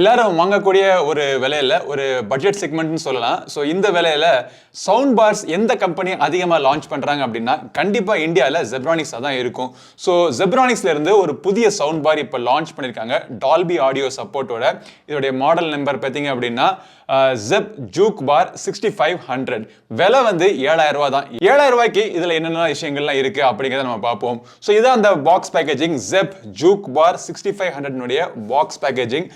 எல்லாரும் வாங்கக்கூடிய ஒரு விலையில ஒரு பட்ஜெட் செக்மெண்ட்னு சொல்லலாம். ஸோ இந்த விலையில சவுண்ட் பார்ஸ் எந்த கம்பெனி அதிகமாக லான்ச் பண்ணுறாங்க அப்படின்னா கண்டிப்பாக இந்தியாவில் ஜெப்ரானிக்ஸாக தான் இருக்கும். ஸோ ஜெப்ரானிக்ஸ்ல இருந்து ஒரு புதிய சவுண்ட் பார் இப்போ லான்ச் பண்ணியிருக்காங்க டால்பி ஆடியோ சப்போர்ட்டோட இதோடைய மாடல் நம்பர் பார்த்தீங்க அப்படின்னா Zeb juke bar sixty five hundred விலை வந்து ஏழாயிரம் ரூபா தான். ஏழாயிரம் ரூபாய்க்கு இதில் என்னென்ன விஷயங்கள்லாம் இருக்குது அப்படிங்கிறத நம்ம பார்ப்போம். ஸோ இதான் அந்த box packaging Zeb juke bar sixty five ஹண்ட்ரட்னுடைய box packaging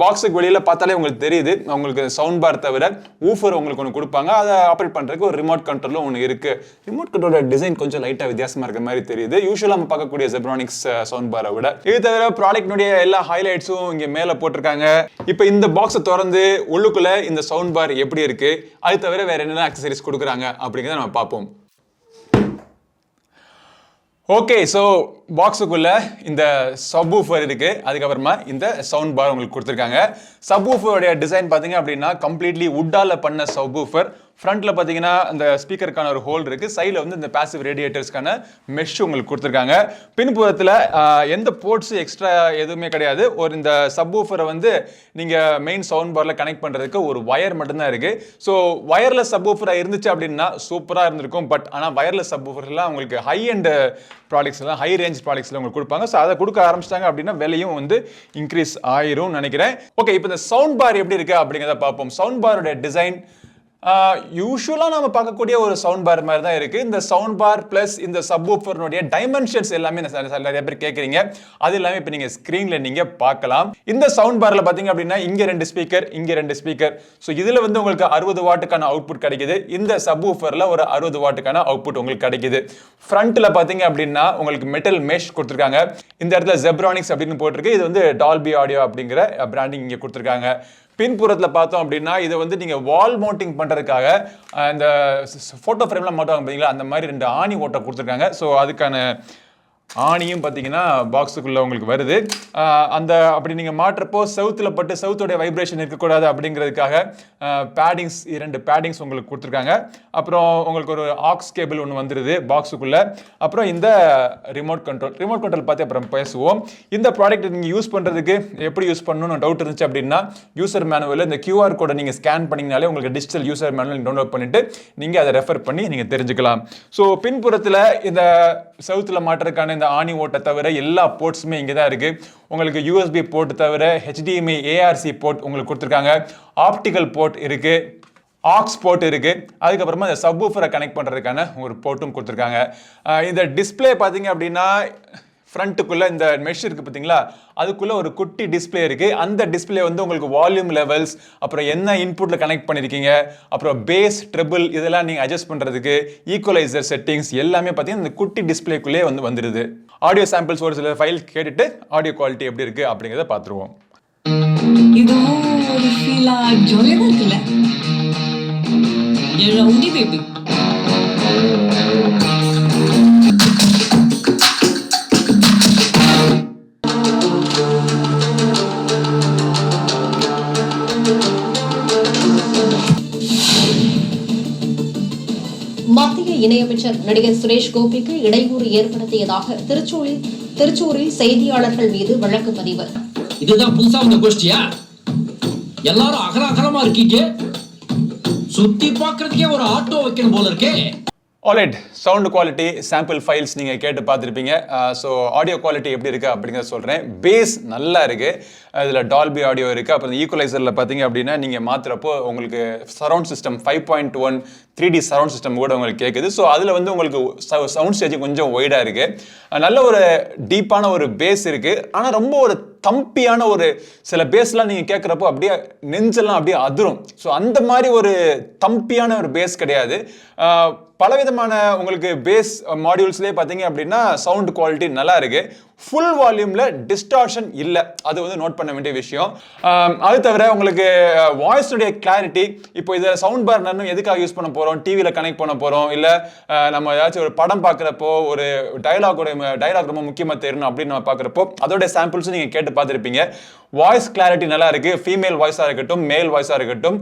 பாக்ஸுக்கு வெளியில் பார்த்தாலே உங்களுக்கு தெரியுது. உங்களுக்கு சவுண்ட் பார் தவிர ஊஃபர் உங்களுக்கு ஒன்று கொடுப்பாங்க. அதை ஆப்ரேட் பண்ணுறதுக்கு ஒரு ரிமோட் கண்ட்ரோலும் ஒன்று இருக்குது ரிமோட் கண்ட்ரோலோட டிசைன் கொஞ்சம் லைட்டாக வித்தியாசமாக இருக்கிற மாதிரி தெரியுது. யூஸ்வலாக நம்ம பார்க்கக்கூடிய ஜெப்ரானிக்ஸ் சவுண்ட் பாரை விட. இது தவிர ப்ராடக்ட்னுடைய எல்லா ஹைலைட்ஸும் இங்கே மேலே போட்டிருக்காங்க. இப்போ இந்த பாக்ஸை திறந்து உள்ளுக்குள்ள இந்த சவுண்ட் பார் எப்படி இருக்கு? அது தவிர வேற என்னென்ன அக்சசரிஸ் கொடுக்குறாங்க அப்படிங்கிறத நம்ம பார்ப்போம். ஓகே ஸோ பாக்ஸுக்குள்ள இந்த சப்வூஃபர் இருக்கு. அதுக்கப்புறமா இந்த சவுண்ட் பார் உங்களுக்கு கொடுத்துருக்காங்க. சப்வூஃபருடைய டிசைன் பார்த்தீங்க அப்படின்னா கம்ப்ளீட்லி உட்டால பண்ண சப்வூஃபர் ஃப்ரண்ட்ல பார்த்தீங்கன்னா அந்த ஸ்பீக்கருக்கான ஒரு ஹோல் இருக்கு. சைடில் வந்து இந்த பாசிவ் ரேடியேட்டர்ஸ்க்கான மெஷ் உங்களுக்கு கொடுத்துருக்காங்க. பின்புறத்தில் எந்த போர்ட்ஸ் எக்ஸ்ட்ரா எதுவுமே கிடையாது. ஒரு இந்த சப்வூஃபரை வந்து நீங்கள் மெயின் சவுண்ட் பாரில் கனெக்ட் பண்ணுறதுக்கு ஒரு ஒயர் மட்டும்தான் இருக்கு. ஸோ ஒயர்லெஸ் சப்வூஃபராக இருந்துச்சு அப்படின்னா சூப்பராக இருந்திருக்கும். பட் ஆனால் வயர்லெஸ் சப்வூஃபர்லாம் உங்களுக்கு ஹை அண்ட் ப்ராடக்ட்ஸ் எல்லாம் ஹை ரேஞ்ச் ப்ராடக்ட்ஸில் உங்களுக்கு கொடுப்பாங்க. ஸோ அதை கொடுக்க ஆரம்பிச்சிட்டாங்க அப்படின்னா விலையும் வந்து இன்க்ரீஸ் ஆயிரும் நினைக்கிறேன். ஓகே இப்போ இந்த சவுண்ட் பார் எப்படி இருக்குது அப்படிங்கிறத பார்ப்போம். சவுண்ட் பாரோட டிசைன் யூஸ்வலாக நம்ம பார்க்கக்கூடிய ஒரு சவுண்ட் பார் மாதிரி தான் இருக்குது இந்த சவுண்ட் பார் ப்ளஸ் இந்த சப் சப்வூஃபர்னுடைய டைமென்ஷன்ஸ் எல்லாமே நிறைய பேர் கேட்குறீங்க அது எல்லாமே இப்போ நீங்கள் ஸ்க்ரீனில் நீங்கள் பார்க்கலாம். இந்த சவுண்ட் பாரில் பார்த்தீங்க அப்படின்னா இங்கே ரெண்டு ஸ்பீக்கர் இங்கே ரெண்டு ஸ்பீக்கர் ஸோ இதில் வந்து உங்களுக்கு அறுபது வாட்டுக்கான அவுட்புட் கிடைக்குது. இந்த சப் ஓஃபரில் ஒரு அறுபது வாட்டுக்கான அவுட்புட் உங்களுக்கு கிடைக்குது. ஃப்ரண்ட்டில் பார்த்தீங்க அப்படின்னா உங்களுக்கு மெட்டல் மெஷ் கொடுத்துருக்காங்க. இந்த இடத்துல ஜெப்ரானிக்ஸ் அப்படின்னு போட்டிருக்கு. இது வந்து டால்பி ஆடியோ அப்படிங்கிற பிராண்டிங் இங்கே கொடுத்துருக்காங்க. பின்புறத்தில் பார்த்தோம் அப்படின்னா இதை வந்து நீங்கள் வால் மவுண்டிங் பண்ணுறதுக்காக அந்த ஃபோட்டோ ஃப்ரேம்லாம் மாட்டுவாங்க பார்த்தீங்களா அந்த மாதிரி ரெண்டு ஆணி ஓட்டை கொடுத்துருக்காங்க. ஸோ அதுக்கான ஆணியும் பார்த்தீங்கன்னா பாக்ஸுக்குள்ளே உங்களுக்கு வருது. அந்த அப்படி நீங்கள் மாட்டுறப்போ சவுத்தில் பட்டு செவுத்துடைய வைப்ரேஷன் இருக்கக்கூடாது அப்படிங்கிறதுக்காக பேடிங்ஸ் இரண்டு பேடிங்ஸ் உங்களுக்கு கொடுத்துருக்காங்க. அப்புறம் உங்களுக்கு ஒரு ஆக்ஸ் கேபிள் ஒன்று வந்துடுது பாக்ஸுக்குள்ளே அப்புறம் இந்த ரிமோட் கண்ட்ரோல் ரிமோட் கண்ட்ரோல் பார்த்து அப்புறம் பேசுவோம். இந்த ப்ராடக்ட் நீங்கள் யூஸ் பண்ணுறதுக்கு எப்படி யூஸ் பண்ணணும்னு டவுட் இருந்துச்சு அப்படின்னா யூசர் மேனுவலில் இந்த கியூஆர் கோடை நீங்கள் ஸ்கேன் பண்ணிங்கனாலே உங்களுக்கு டிஜிட்டல் யூசர் மேனுவல் டவுன்லோட் பண்ணிட்டு நீங்கள் அதை ரெஃபர் பண்ணி நீங்கள் தெரிஞ்சுக்கலாம். ஸோ பின்புறத்தில் இந்த சவுத்தில் மாட்டுறதுக்கான இந்த ஆணி ஓட்டை தவிர எல்லா போர்ட்ஸுமே இங்கே தான் இருக்குது உங்களுக்கு யூஎஸ்பி போர்ட் தவிர ஹெச்டிஎம்ஐ ஏஆர்சி போர்ட் உங்களுக்கு கொடுத்துருக்காங்க. ஆப்டிக்கல் போர்ட் இருக்குது ஆக்ஸ் போர்ட் இருக்குது அதுக்கப்புறமா இந்த சப்வூஃபரை கனெக்ட் பண்ணுறதுக்கான ஒரு போர்ட்டும் கொடுத்துருக்காங்க. இந்த டிஸ்ப்ளே பார்த்தீங்க அப்படின்னா ஃப்ரண்ட்டுக்குள்ளே இந்த மெஷ் இருக்குது பார்த்தீங்களா அதுக்குள்ளே ஒரு குட்டி டிஸ்பிளே இருக்குது அந்த டிஸ்ப்ளே வந்து உங்களுக்கு வால்யூம் லெவல்ஸ் அப்புறம் என்ன இன்புட்டில் கனெக்ட் பண்ணியிருக்கீங்க அப்புறம் பேஸ் ட்ரிபிள் இதெல்லாம் நீங்கள் அட்ஜஸ்ட் பண்ணுறதுக்கு ஈக்குவலைசர் செட்டிங்ஸ் எல்லாமே பார்த்தீங்கன்னா இந்த குட்டி டிஸ்பிளேக்குள்ளேயே வந்து வந்துடுது ஆடியோ சாம்பிள்ஸ் ஒரு சில ஃபைல் கேட்டுட்டு ஆடியோ குவாலிட்டி எப்படி இருக்கு அப்படிங்கிறத பார்த்துருவோம் இதுவும் ஒரு ஃபீலாக ஜாலியாக இருக்குல்ல? பேபி இணையமைச்சர் நடிகர் சுரேஷ் கோபிக்கு இடையூறு ஏற்படுத்தியதாக திருச்சூரில் திருச்சூரில் செய்தியாளர்கள் மீது வழக்கு பதிவு. இதுதான் புதுசா வந்த கோஷ்டியா எல்லாரும் அகல அகலமா இருக்கீங்க. சுத்தி பார்க்கறதுக்கே ஒரு ஆட்டோ வைக்கணும் போல இருக்கே. Alright sound quality sample files நீங்கள் கேட்டு பார்த்துருப்பீங்க. ஸோ ஆடியோ குவாலிட்டி எப்படி இருக்குது அப்படிங்கிறத சொல்கிறேன் பேஸ் நல்லா இருக்குது இதில் டால்பி ஆடியோ இருக்குது அப்புறம் ஈக்குவலைசரில் பார்த்தீங்க அப்படின்னா நீங்கள் மாற்றுறப்போ உங்களுக்கு surround system five point one three D surround system கூட உங்களுக்கு கேட்குது ஸோ அதில் வந்து உங்களுக்கு சவுண்ட் ஸ்டேஜ் கொஞ்சம் ஒய்டாக இருக்குது நல்ல ஒரு டீப்பான ஒரு பேஸ் இருக்குது ஆனால் ரொம்ப ஒரு தம்பியான ஒரு சில பேஸ்லாம் நீங்கள் கேட்குறப்போ அப்படியே நெஞ்செல்லாம் அப்படியே அதிரும். ஸோ அந்த மாதிரி ஒரு தம்பியான ஒரு பேஸ் கிடையாது. பலவிதமான உங்களுக்கு பேஸ் மாடியூல்ஸ்லேயே பார்த்தீங்க அப்படின்னா சவுண்ட் குவாலிட்டி நல்லா இருக்குது ஃபுல் வால்யூமில் டிஸ்டார்ஷன் இல்லை. அது வந்து நோட் பண்ண வேண்டிய விஷயம். அது தவிர உங்களுக்கு வாய்ஸுடைய கிளாரிட்டி இப்போ இதை சவுண்ட் பார் நான் எதுக்காக யூஸ் பண்ண போகிறோம் டிவியில் கனெக்ட் பண்ண போகிறோம் இல்லை நம்ம ஏதாச்சும் ஒரு படம் பார்க்குறப்போ ஒரு டைலாகோட டைலாக் ரொம்ப முக்கியமாக தெரியணும் அப்படின்னு நம்ம பார்க்குறப்போ அதோட சாம்பிள்ஸும் நீங்கள் கேட்டு பார்த்துருப்பீங்க. வாய்ஸ் கிளாரிட்டி நல்லா இருக்கு. ஃபீமேல் வாய்ஸாக இருக்கட்டும் மேல் வாய்ஸாக இருக்கட்டும்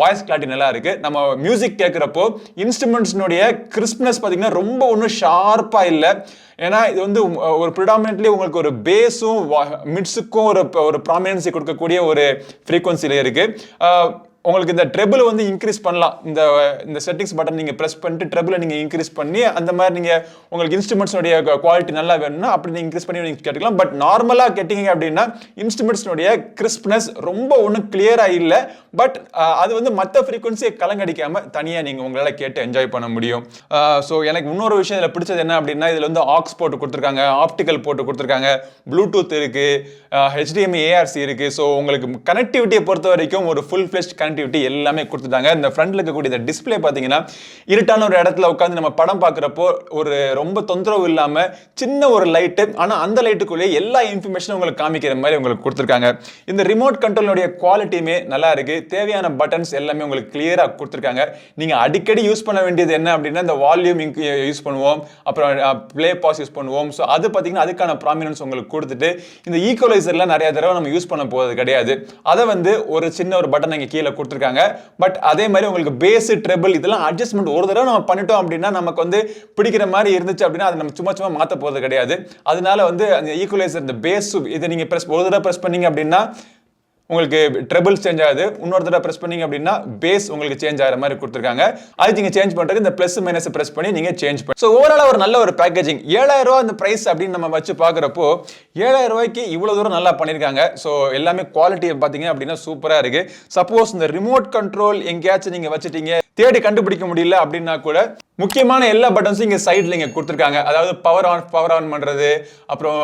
வாய்ஸ் கிளாரிட்டி நல்லா இருக்கு. நம்ம மியூசிக் கேட்குறப்போ இன்ஸ்ட்ருமெண்ட்ஸ்னுடைய கிறிஸ்ப்னஸ் பார்த்தீங்கன்னா ரொம்ப ஒன்றும் ஷார்ப்பாக இல்லை. ஏன்னா இது வந்து ஒரு ப்ரிடாமினெட்லி உங்களுக்கு ஒரு பேஸும் மிட்ஸுக்கும் ஒரு ஒரு ப்ராமினன்சி கொடுக்கக்கூடிய ஒரு ஃப்ரீக்குவன்சியில் இருக்கு. ஆஹ், உங்களுக்கு இந்த ட்ரெபிள் வந்து இன்க்ரீஸ் பண்ணலாம். இந்த இந்த செட்டிங்ஸ் பட்டன் நீங்கள் ப்ரெஸ் பண்ணிட்டு ட்ரெபிளை நீங்கள் இன்க்ரீஸ் பண்ணி அந்த மாதிரி நீங்கள் உங்களுக்கு இன்ஸ்ட்ருமெண்ட்ஸோடைய குவாலிட்டி நல்லா வேணும்னா அப்படி நீங்கள் இன்க்ரீஸ் பண்ணி நீங்கள் கேட்டுக்கலாம். பட் நார்மலாக கேட்டிங்க அப்படின்னா இன்ஸ்ட்ருமெண்ட்ஸ்னுடைய கிறிஸ்ப்னஸ் ரொம்ப ஒன்றும் கிளியராக இல்லை. பட் uh, அது வந்து மற்ற ஃப்ரீக்வன்சியை கலங்கடிக்காமல் தனியாக நீங்கள் உங்களால் கேட்டு என்ஜாய் பண்ண முடியும். Uh, ஸோ எனக்கு இன்னொரு விஷயம் இதில் பிடிச்சது என்ன அப்படின்னா இதில் வந்து ஆக்ஸ் போட்டு கொடுத்துருக்காங்க ஆப்டிக்கல் போட்டு கொடுத்துருக்காங்க ப்ளூடூத் இருக்குது ஹெச்டிஎம்ஐ uh, ஏஆர்சி இருக்குது ஸோ உங்களுக்கு கனெக்டிவிட்டியை பொறுத்த வரைக்கும் ஒரு ஃபுல் ஃப்ளெஷ்ட் கனெக்டிவிட்டி எல்லாமே கொடுத்துட்டாங்க. இந்த ஃப்ரண்ட்ல இருக்கக்கூடிய இந்த டிஸ்ப்ளே பார்த்தீங்கன்னா இருட்டான ஒரு இடத்துல உட்காந்து நம்ம படம் பார்க்குறப்போ ஒரு ரொம்ப தொந்தரவு இல்லாமல் சின்ன ஒரு லைட்டு ஆனால் அந்த லைட்டுக்குள்ளேயே எல்லா இன்ஃபர்மேஷனும் உங்களுக்கு காமிக்கிற மாதிரி உங்களுக்கு கொடுத்துருக்காங்க. இந்த ரிமோட் கண்ட்ரோலுடைய குவாலிட்டியுமே நல்லா இருக்குது தேவையான பட்டன்ஸ் எல்லாமே உங்களுக்கு கிளியராக கொடுத்துருக்காங்க. நீங்கள் அடிக்கடி யூஸ் பண்ண வேண்டியது என்ன அப்படின்னா இந்த வால்யூம் யூஸ் பண்ணுவோம். அப்புறம் ப்ளே பாஸ் யூஸ் பண்ணுவோம். ஸோ அது பார்த்தீங்கன்னா அதுக்கான ப்ராமினன்ஸ் உங்களுக்கு கொடுத்துட்டு இந்த ஈக்குவலைசர்லாம் நிறைய தடவை நம்ம யூஸ் பண்ண போகிறது கிடையாது. அதை வந்து ஒரு சின்ன ஒரு பட்டன் இங்கே கீழே கொடுத்துருக்காங்க. பட் அதே மாதிரி உங்களுக்கு பேஸு ட்ரெபிள் இதெல்லாம் அட்ஜஸ்ட்மெண்ட் ஒரு தடவை நம்ம பண்ணிட்டோம் அப்படின்னா நமக்கு வந்து பிடிக்கிற மாதிரி இருந்துச்சு அப்படின்னா அதை நம்ம சும்மா சும்மா மாற்ற போகிறது கிடையாது. அதனால வந்து அந்த ஈக்குவலைசர் இந்த பேஸ் இதை நீங்கள் ப்ரெஸ் ஒரு தடவை ப்ரெஸ் பண்ணீங்க அப்படின்னா உங்களுக்கு ட்ரெபிள் சேஞ்ச் ஆகுது. இன்னொரு தடவை ப்ரெஸ் பண்ணீங்க அப்படின்னா பேஸ் உங்களுக்கு சேஞ்ச் ஆகிற மாதிரி கொடுத்துருக்காங்க. அது நீங்கள் சேஞ்ச் பண்ணுறது இந்த ப்ளஸ் மைனஸ் ப்ரெஸ் பண்ணி நீங்கள் சேஞ்ச் பண்ணி ஸோ ஓவரால் ஒரு நல்ல ஒரு பேக்கேஜிங் ஏழாயிரம் ரூபா அந்த ப்ரைஸ் அப்படின்னு நம்ம வச்சு பார்க்குறப்போ ஏழாயிரம் ரூபாய்க்கு இவ்வளோ தூரம் நல்லா பண்ணியிருக்காங்க. ஸோ எல்லாமே குவாலிட்டி பார்த்தீங்க அப்படின்னா சூப்பராக இருக்குது சப்போஸ் இந்த ரிமோட் கண்ட்ரோல் எங்கேயாச்சும் நீங்கள் வச்சுட்டீங்க. தேடி கண்டுபிடிக்க முடியல அப்படின்னா கூட முக்கியமான எல்லா பட்டன்ஸும் இங்கே சைடில் இங்கே கொடுத்துருக்காங்க. அதாவது பவர் ஆன் பவர் ஆன் பண்ணுறது அப்புறம்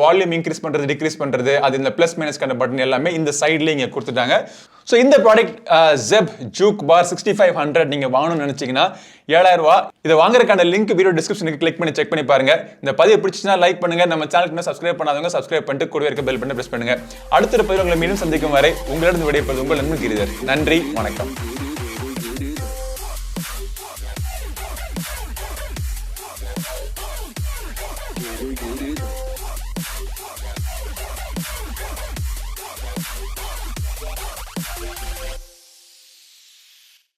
வால்யூம் இன்க்ரீஸ் பண்ணுறது டிக்ரீஸ் பண்ணுறது அது இந்த ப்ளஸ் மைனஸ்க்கான பட்டன் எல்லாமே இந்த சைட்லேயும் இங்கே கொடுத்துட்டாங்க. ஸோ இந்த product Zeb juke bar sixty five hundred நீங்கள் வாங்கணும்னு நினச்சிங்கன்னா ஏழாயிரம் ரூபா. இதை வாங்குறதுக்கான லிங்க் வீடியோ டிஸ்கிரிப்ஷனுக்கு கிளிக் பண்ணி செக் பண்ணி பாருங்க. இந்த பதிவு பிடிச்சினா லைக் பண்ணுங்க. நம்ம சேனலுக்கு சப்ஸ்கிரைப் பண்ணாதவங்க சப்ஸ்கிரைப் பண்ணிட்டு கூட இருக்க பெல் பண்ணி ப்ரெஸ் பண்ணுங்க. அடுத்த பதிவு உங்களை மீண்டும் சந்திக்கும் வரை உங்களிடம் விடைபெறுவது உங்கள் நண்பன் கிரிதர். நன்றி வணக்கம்.